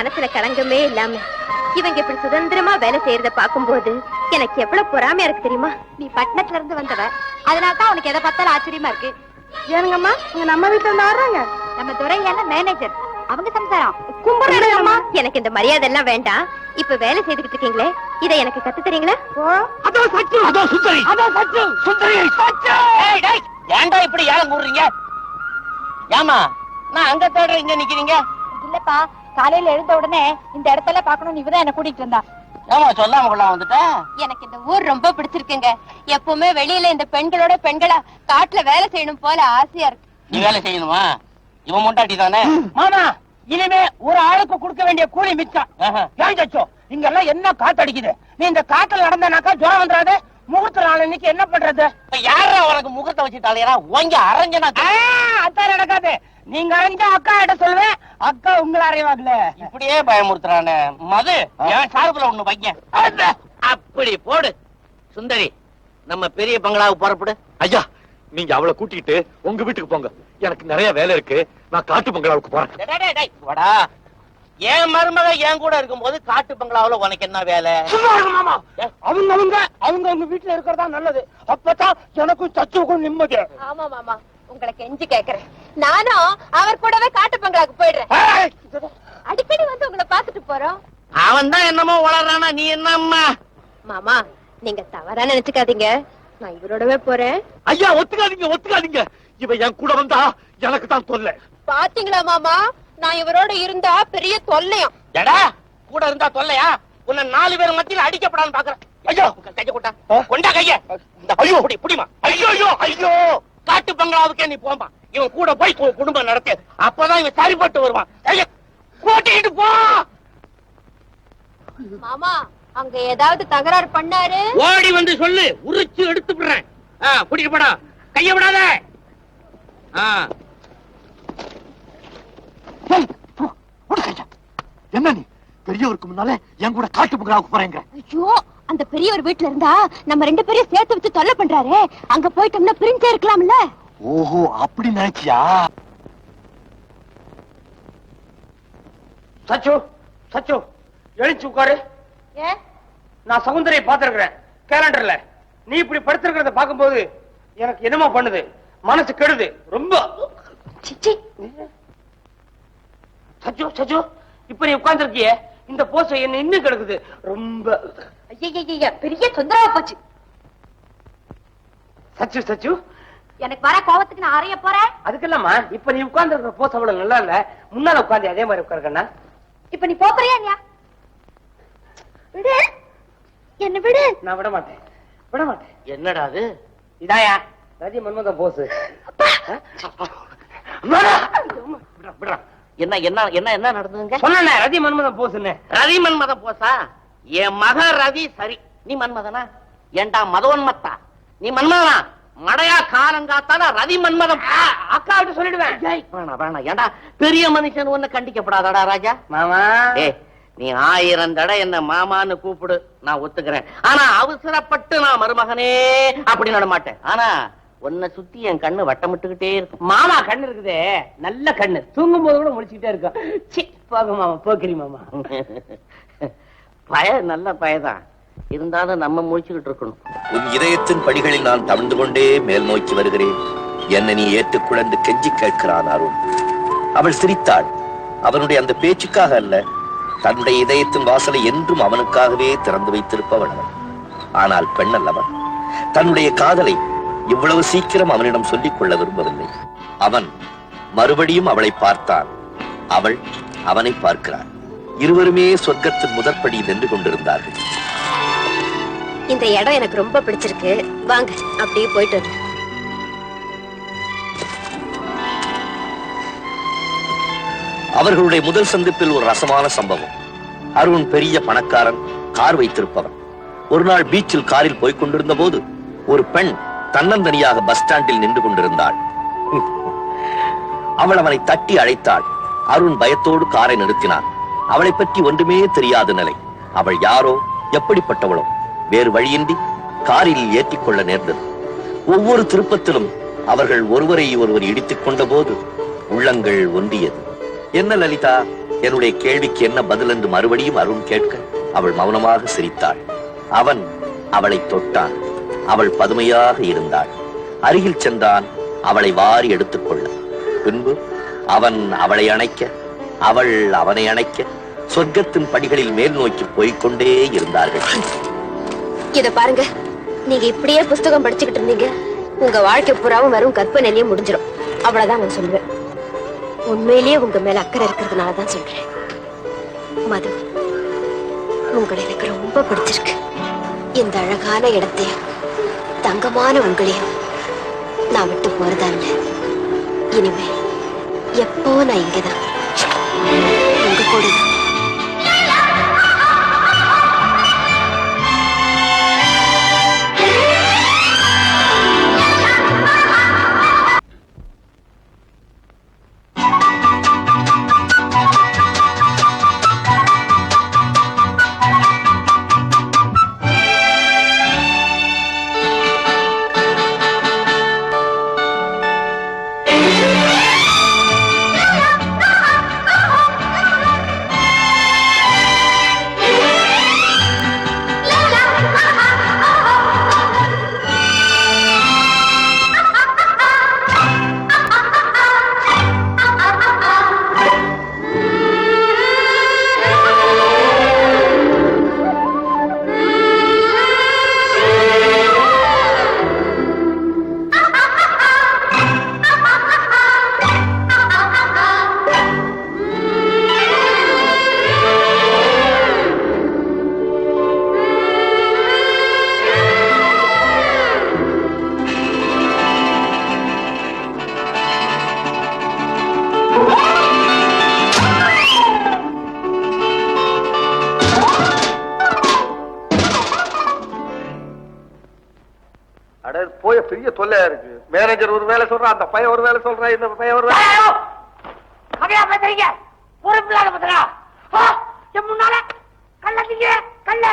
மனசுல களங்கமே இல்லாம இவங்க இப்படி சுதந்திரமா வேலை செய்யறத பாக்கும்போது எனக்கு எவ்வளவு பொறாமையா இருக்கு தெரியுமா? நீ பட்டணத்துல இருந்து வந்தவ. அதனால தான் உனக்கு எதை பார்த்தாலும் ஆச்சரியமா இருக்கு. ஏனுங்கம்மா இங்க நம்ம வீட்டுல இருந்து வர்றாங்க நம்ம துறையான மேனேஜர் அவங்க சம்சாரம். கும்பிடுறேம்மா எனக்கு இந்த மரியாதை எல்லாம் வேண்டாம். இப்ப வேலை செய்துகிட்டு இருக்கீங்களே இதை எனக்கு கத்து தரீங்களா? ஓ அதோ சச்சு அதோ சுந்தரி. அதோ சச்சு. சுந்தரி சச்சு! ஏய் டேய் ஏன்டா இப்படி ஏலம் கூடுறீங்க ஏமா நான் அங்க தேடுறேன் இங்க நிக்கிறீங்க? இல்லப்பா காலையில எழுந்த உடனே இந்த இடத்துல பாக்கணும் இவதான் என்ன கூட்டிட்டு வந்தா ஏமா சொல்லாம கொள்ளாம வந்துட்டேன் எனக்கு இந்த ஊர் ரொம்ப பிடிச்சிருக்குங்க. எப்பவுமே வெளியில இந்த பெண்களோட பெண்களா காட்டுல வேலை செய்யணும் போல ஆசையா இருக்கு. நீ வேலை செய்யணுமா? இவன் முண்டாட்டி தானே? மாமா இனிமே ஒரு ஆளுக்கு கொடுக்க வேண்டிய கூலி மிச்சம். ஏன் சச்சோ இங்க எல்லாம் என்ன காத்தடிக்குது? நீ இந்த காத்துல நடந்தனாக்கா ஜுரம் வந்துடாது முகூர்த்த நாள் இன்னைக்கு என்ன பண்றது? யாரா உனக்கு முகூர்த்த வச்சு தலையரா ஓங்க அரஞ்சனா அதான் நடக்காது. நீங்க அரைஞ்சா அக்கா கிட்ட சொல்லுவேன். அக்கா உங்களை அறைவாங்கல இப்படியே பயமுறுத்துறானே. மது என் சார்புல ஒண்ணு வைக்க அப்படி போடு. சுந்தரி நம்ம பெரிய பங்களாவுக்கு புறப்படு. ஐயா நீங்க அவளை கூட்டிட்டு உங்க வீட்டுக்கு போங்க. எனக்கு நிறைய வேலை இருக்கு. நான் காட்டு பங்களாவுக்கு போறேன். டேய், டேய், டேய், வாடா. என் மருமக என் கூட இருக்கும்போது காட்டு பங்களாவுல உனக்கு என்ன வேலை? மாமா. அவங்க அவங்க அவங்க அவங்க வீட்டுல இருக்கிறதா நல்லது. அப்பதான் எனக்கும் சச்சுக்கும் நிம்மதி. ஆமா மாமா. உங்களை கெஞ்சி கேக்குறேன். நானும் அவர் கூடவே காட்டு பங்களாக்கு போயிடுறேன். அடிக்கடி வந்து உங்களை பாத்துட்டு போறோம். அவன் தான் என்னமோ வளர்றானா நீ என்னம்மா? மாமா நீங்க தவறா நினைச்சுக்காதீங்க. நான் இவரோடவே போறேன். ஐயா ஒத்துக்காதீங்க ஒத்துக்காதீங்க. இவ என் கூட வந்தா எனக்கு தான் தொல்லை. பாத்தீங்களா மாமா? நான் இவரோட இருந்தா பெரிய தொல்லையும் எடா கூட இருந்தா தொல்லையா? உன்னை நாலு பேர் மத்தியில அடிக்கப்படான்னு பாக்குறேன். ஐயோ கைய கொண்டா கொண்டா கைய. ஐயோ. புடி புடிமா. ஐயோ ஐயோ ஐயோ. காட்டு பங்களாவுக்கே நீ போமா இவன் கூட போய் குடும்பம் நடத்து அப்பதான் இவன் சரிப்பட்டு வருவான். கூட்டிட்டு போ. மாமா அங்க ஏதாவது தகராறு பண்ணாரு? ஓடி வந்து சொல்லு உரிச்சு எடுத்து விடுறேன். கூட்டிட்டு போடா. கைய விடாத. என்ன நீ? பெரியவருக்கு முன்னாலே என் கூட காட்டு பங்களாவுக்கு போறேங்க ஐயோ அந்த பெரியவர் வீட்டுல இருந்தா நம்ம ரெண்டு பேரையும் சேர்த்து வச்சு தொல்லை பண்றாரு. அங்க போயிட்டோம்னா பிரிஞ்சே இருக்கலாம்ல. ஓஹோ அப்படி நினைச்சியா? சச்சு சச்சு எழுச்சு உட்காரு. நான் சௌந்தரியை பார்த்திருக்கிறேன். கேலண்டர்ல. நீ இப்படி படுத்திருக்கிறத பார்க்கும்போது எனக்கு என்னமோ பண்ணுது. மனசு கெடுது. ரொம்ப. சிச்சி. சச்சு இப்ப நீ உட்கார்ந்திருக்கியே. இந்த போஸ் என்ன இன்னும் கிடக்குது. ரொம்ப. ஐயா பெரிய தொந்தரவா போச்சு. சச்சு சச்சு. எனக்கு வர கோவத்துக்கு நான் அறைய போறேன். அதுக்கெல்லாமா? இப்ப நீ உட்கார்ந்து இருக்கிற போஸ் அவ்வளவு நல்லா இல்ல. முன்னால உட்கார்ந்து அதே மாதிரி உட்காருக்கண்ணா இப்ப நீ போறியா இல்லையா? விடு. என்ன விடு. நான் விட மாட்டேன். விட மாட்டேன். என்னடா அது? இதாயா? ரதி மன்மதம் போஸ். என்ன என்ன என்ன என்ன நடந்ததுங்க? சொன்ன ரதி மன்மதம் போஸ்னு ரதி மன்மதம் போஸா? என் மக ரதி சரி. நீ மன்மதனா? ஏண்டா மதவன்மத்தா? நீ மன்மதனா? மடையா காலங்காத்தால ரதி மன்மதம். அக்கா விட்டு சொல்லிடுவேன். வேணாம் வேணாம். ஏண்டா பெரிய மனுஷன் ஒண்ணு கண்டிக்கப்படாதடா ராஜா. மாமா. ஏய் நீ ஆயிரம் தடவை என்ன மாமான்னு கூப்பிடு நான் ஒத்துக்கிறேன். ஆனா அவசரப்பட்டு நான் மருமகனே அப்படி நட மாட்டேன் ஆனா உன்னை சுத்தி என் கண்ணு வட்டமிட்டுக்கிட்டே இருக்கும். மாமா கண்ணு இருக்குதே. நல்ல கண்ணு. தூங்கும் போது கூட முடிச்சுக்கிட்டே இருக்கும். போக மாமா போக்கிரி மாமா. பய நல்ல பயதான் இருந்தாலும் நம்ம முடிச்சுக்கிட்டு இருக்கணும். உன் இதயத்தின் படிகளில் நான் தவழ்ந்து கொண்டே மேல் நோக்கி வருகிறேன். என்னை நீ ஏற்றுக்குழந்து கெஞ்சி கேட்கிறான் அருண். அவள் சிரித்தாள். அவனுடைய அந்த பேச்சுக்காக அல்ல தன்னுடைய இதயத்தின் வாசலை என்றும் அவனுக்காகவே திறந்து வைத்திருப்பவள் அவன். ஆனால் பெண் அல்லவன் தன்னுடைய காதலை இவ்வளவு சீக்கிரம் அவனிடம் சொல்லிக் கொள்ள விரும்பவில்லை. அவன் மறுபடியும் அவளை பார்த்தான். அவள் அவனை பார்க்கிறான் இருவருமே சொர்க்கத்தின் முதற்படியில் நின்று கொண்டிருந்தார்கள். இந்த இடம் எனக்கு ரொம்ப பிடிச்சிருக்கு. வாங்க அப்படியே போயிட்டு வரலாம். அவர்களுடைய முதல் சந்திப்பில் ஒரு ரசமான சம்பவம். அருண் பெரிய பணக்காரன் கார் வைத்திருப்பவன். ஒரு நாள் பீச்சில் காரில் போய்க் கொண்டிருந்த போது ஒரு பெண் தன்னந்தனியாக பஸ் ஸ்டாண்டில் நின்று கொண்டிருந்தாள். அவள் அவனை தட்டி அழைத்தாள். அருண் பயத்தோடு காரை நிறுத்தினான். அவளை பற்றி ஒன்றுமே தெரியாத நிலை. அவள் யாரோ எப்படிப்பட்டவளோ. வேறு வழியின்றி காரில் ஏற்றிக் கொள்ள நேர்ந்தது. ஒவ்வொரு திருப்பத்திலும் அவர்கள் ஒருவரை ஒருவர் இடித்துக் கொண்ட போது உள்ளங்கள் ஒன்றியது. என்ன லலிதா என்னுடைய கேள்விக்கு என்ன பதில் என்று மறுபடியும் அருண் கேட்க அவள் மௌனமாக சிரித்தாள். அவன் அவளை தொட்டான். அவள் பதுமையாக இருந்தாள். அருகில் சென்றான். அவளை வாரி எடுத்துக்கொள்ள பின்பு அவன் அவளை அணைக்க அவள் அவனை அணைக்க சொர்க்கத்தின் படிகளில் மேல் நோக்கி போய்கொண்டே இருந்தார்கள். இத பாருங்க. நீங்க இப்படியே புஸ்தகம் படிச்சுக்கிட்டு இருந்தீங்க. உங்க வாழ்க்கை புறாவும் வரும் கற்பனையிலேயே முடிஞ்சிடும் அவ்வளவுதான் நான் சொல்லுவேன். உண்மையிலேயே உங்க மேல அக்கறை இருக்கிறதுனால தான் சொல்றேன். மது உங்களை எனக்கு ரொம்ப பிடிச்சிருக்கு. இந்த அழகான இடத்தையும் தங்கமான உங்களையும் நான் விட்டு போறதா இல்லை. இனிமே எப்போ நான் இங்கதான். உங்க கூட தொல்லையா இருக்கு. மேனேஜர் ஒரு வேலை சொல்றான் அந்த பையன் ஒரு வேலை சொல்றான் இந்த பையன் ஒரு வேலை வகையா பேசுறீங்க? பொறுப்பு இல்லாத பத்திரா என் முன்னால கல்ல திங்க கல்ல.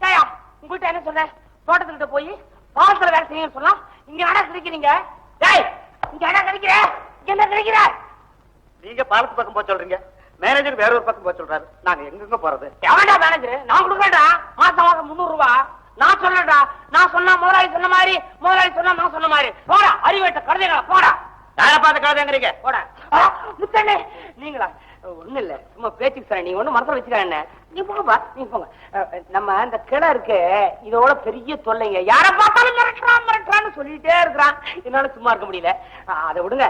ஏயா உங்ககிட்ட என்ன சொன்னேன்? தோட்டத்துக்கிட்ட போய் பாலத்துல வேலை செய்யணும்னு சொன்னா இங்க அடா கிடைக்கிறீங்க டேய் இங்க அடா கிடைக்கிற என்ன கிடைக்கிற நீங்க பாலத்து பக்கம் போக சொல்றீங்க. மேனேஜர் வேற ஒரு பக்கம் போக சொல்றாரு. நாங்க எங்கெங்க போறது? எவன்டா மேனேஜர் நான் கொடுக்கறேன்டா. மாசம் மாசம் முந்நூறு ரூபாய் நான் சொல்லடா நான் சொன்னா முதலாளி சொன்ன மாதிரி முதலாளி சொன்னா நான் சொன்ன மாதிரி. போடா அறிவேட்ட கழுதைகளா போடா. யாரை பார்த்து கழுதைங்கிறீங்க போடா. முத்தண்ணே. நீங்களா? ஒண்ணு இல்ல சும்மா பேச்சுக்கு சார் நீங்க ஒண்ணு மனசுல வச்சுக்க என்ன நீ போங்கப்பா நீங்க போங்க. நம்ம அந்த கிளை இருக்கு இதோட பெரிய தொல்லைங்க. யார பார்த்தாலும் மிரட்டுறான் மிரட்டுறான்னு சொல்லிட்டே இருக்கிறான். என்னால சும்மா இருக்க முடியல. அதை விடுங்க.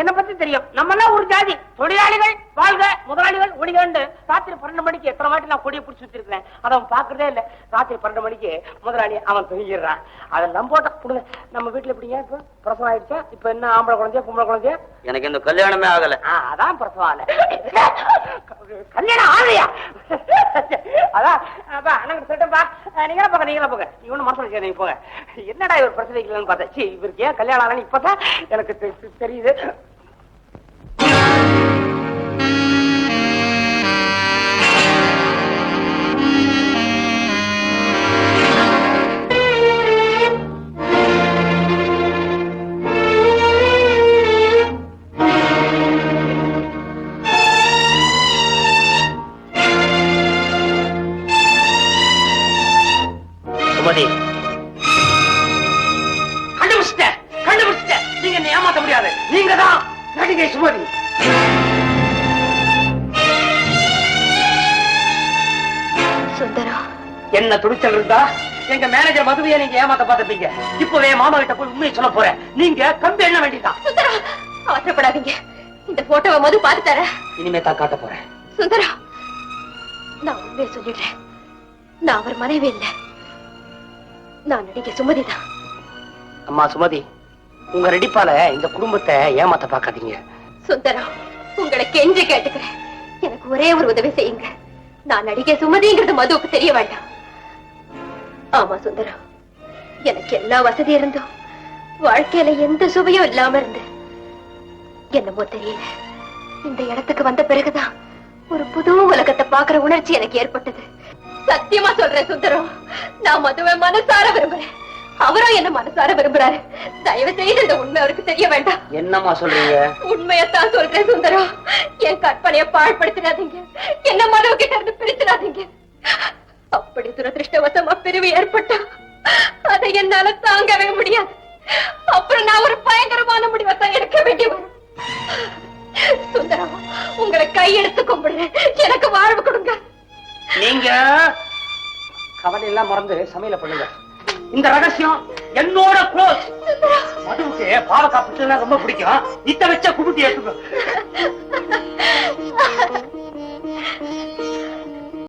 என்னை பத்தி தெரியும். நம்ம எல்லாம் ஒரு ஜாதி. தொழிலாளிகள் வாழ்க முதலாளிகள் ஒளிகண்டு ராத்திரி பன்னெண்டு மணிக்கு எத்தனை வாட்டி நான் கொடியை பிடிச்சி வச்சிருக்கேன் அதை அவன் பாக்குறதே இல்ல. ராத்திரி பன்னெண்டு மணிக்கு முதலாளி அவன் தூங்கிடுறான். அதெல்லாம் போட்டான் கொடுங்க. நம்ம வீட்டுல எப்படிங்க இப்ப பிரசவம் ஆயிடுச்சா? இப்ப என்ன ஆம்பளை குழந்தையா பொம்பளை குழந்தையா? எனக்கு இந்த கல்யாணமே ஆகல. அதான் பிரசவம் ஆகல. கல்யாணம் ஆகலையா? அதான் அப்பா அண்ணன் சொல்லிட்டேன்ப்பா நீங்களா போங்க நீங்களா போங்க நீங்க ஒண்ணு மனசுல வச்சுக்க, நீங்க போங்க. என்னடா இவர் பிரச்சனை வைக்கலன்னு பார்த்தா சரி இவருக்கு ஏன் கல்யாணம் ஆகலன்னு இப்பதான் எனக்கு தெ- தெரியுது. நீங்க என்ன ஏமாத்த முடியாது. நீங்க தான் நடிகை சுமதி. சுந்தரம். என்ன துணிச்சல் இருந்தா எங்க மேனேஜர் மதுவையை நீங்க ஏமாத்த பார்த்திருப்பீங்க இப்பவே மாமா கிட்ட போய் உண்மையை சொல்ல போறேன். நீங்க கம்பி எண்ண வேண்டியதான் சுந்தரம் அவசரப்படாதீங்க. இந்த போட்டோவை மது பார்த்து தர இனிமே தான் காட்ட போறேன். சுந்தரம் நான் உண்மையை சொல்லிடுறேன். நான் அவர் மனைவி இல்லை. நான் நடிகை சுமதிதான். அம்மா சுமதி உங்க ரெடிப்பால இந்த குடும்பத்தை ஏமாத்த பாக்காதீங்க சுந்தரம் உங்களை கெஞ்சி கேட்டுக்கிறேன். எனக்கு ஒரே ஒரு உதவி செய்யுங்க. நான் நடிகை சுமதிங்கிறது மதுவுக்கு தெரிய வேண்டாம். ஆமா சுந்தரம் எனக்கு எல்லா வசதி இருந்தும் வாழ்க்கையில எந்த சுவையும் இல்லாம இருந்து. என்னமோ தெரியல. இந்த இடத்துக்கு வந்த பிறகுதான் ஒரு புது உலகத்தை பாக்குற உணர்ச்சி எனக்கு ஏற்பட்டது. சத்தியமா சொல்றேன் சுந்தரம் நான் மதுவை மனசார விரும்புறேன். அவரும் என்ன மனசார விரும்புறாரு? தயவு செய்து இந்த உண்மை அவருக்கு தெரிய வேண்டாம். என்னம்மா சொல்றீங்க? உண்மையத்தான் சொல்றேன் சுந்தரம் என் கற்பனை மனோமணிய பாழ்படுத்திடாதீங்க. என்ன மனோ கிட்ட இருந்து பிரிச்சிடாதீங்க. அப்படி துரதிருஷ்டவசமா பிரிவு ஏற்பட்டா அதை என்னால தாங்கவே முடியாது. அப்புறம் நான் ஒரு பயங்கரமான முடிவை தான் எடுக்க வேண்டி வரும். சுந்தரம் உங்களை கையெடுத்து கும்பிடுறேன். எனக்கு வாழ்வு கொடுங்க. நீங்க கவலை எல்லாம் மறந்து சமையல பண்ணுங்க. இந்த ரகசியம் என்னோட க்ளோஸ் மதுவுக்கு பாவ காப்பிட்டு ரொம்ப பிடிக்கும். இத்த வச்ச கும்பிட்டு ஏற்றுக்கும்